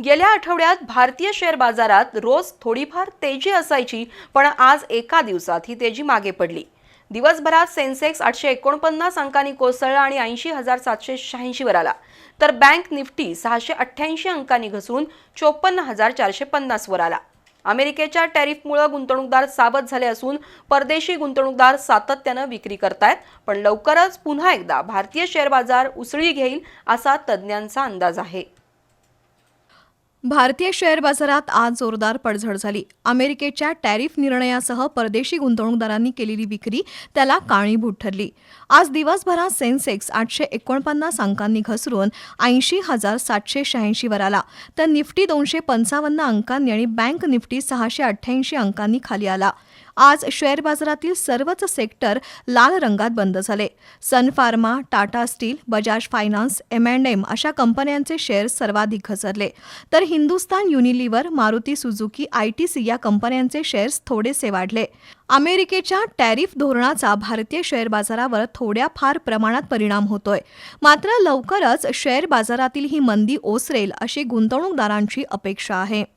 गेल्या आठवड्यात भारतीय शेअर बाजारात रोज थोडीफार तेजी असायची पण आज एका दिवसात ही तेजी मागे पडली. दिवसभरात सेन्सेक्स आठशे एकोणपन्नास अंकांनी कोसळला आणि ऐंशी हजार सातशे शहाऐंशीवर आला. तर बँक निफ्टी सहाशे अठ्ठ्याऐंशी अंकांनी घसरून चोपन्न हजार चारशे पन्नासवर आला. अमेरिकेच्या टॅरिफमुळे गुंतवणूकदार सावध झाले असून परदेशी गुंतवणूकदार सातत्यानं विक्री करतायत पण लवकरच पुन्हा एकदा भारतीय शेअर बाजार उसळी घेईल असा तज्ज्ञांचा अंदाज आहे. भारतीय शेअर बाजारात आज जोरदार पडझड झाली. अमेरिकेच्या टॅरिफ निर्णयासह परदेशी गुंतवणूकदारांनी केलेली विक्री त्याला कारणीभूत ठरली. आज दिवसभरात सेन्सेक्स आठशे एकोणपन्नास अंकांनी घसरून ऐंशी हजार सातशे शहाऐंशीवर आला. तर निफ्टी दोनशे पंचावन्न अंकांनी आणि बँक निफ्टी सहाशे अठ्ठ्याऐंशी अंकांनी खाली आला. आज शेअर बाजारातील सर्वच सेक्टर लाल रंगात बंद झाले. Sun Pharma Tata Steel Bajaj Finance M and M अशा कंपन्यांचे शेअर सर्वाधिक घसरले. तर Hindustan Unilever Maruti Suzuki I T C या कंपन्यांचे शेअर्स थोडेसे वाढले. अमेरिकेच्या टॅरिफ धोरणाचा भारतीय शेअर बाजारावर थोड्या फार प्रमाणात परिणाम होतोय. मात्र लवकरच शेअर बाजारातील ही मंदी ओसरेल अशी गुंतवणूकदारांची अपेक्षा आहे.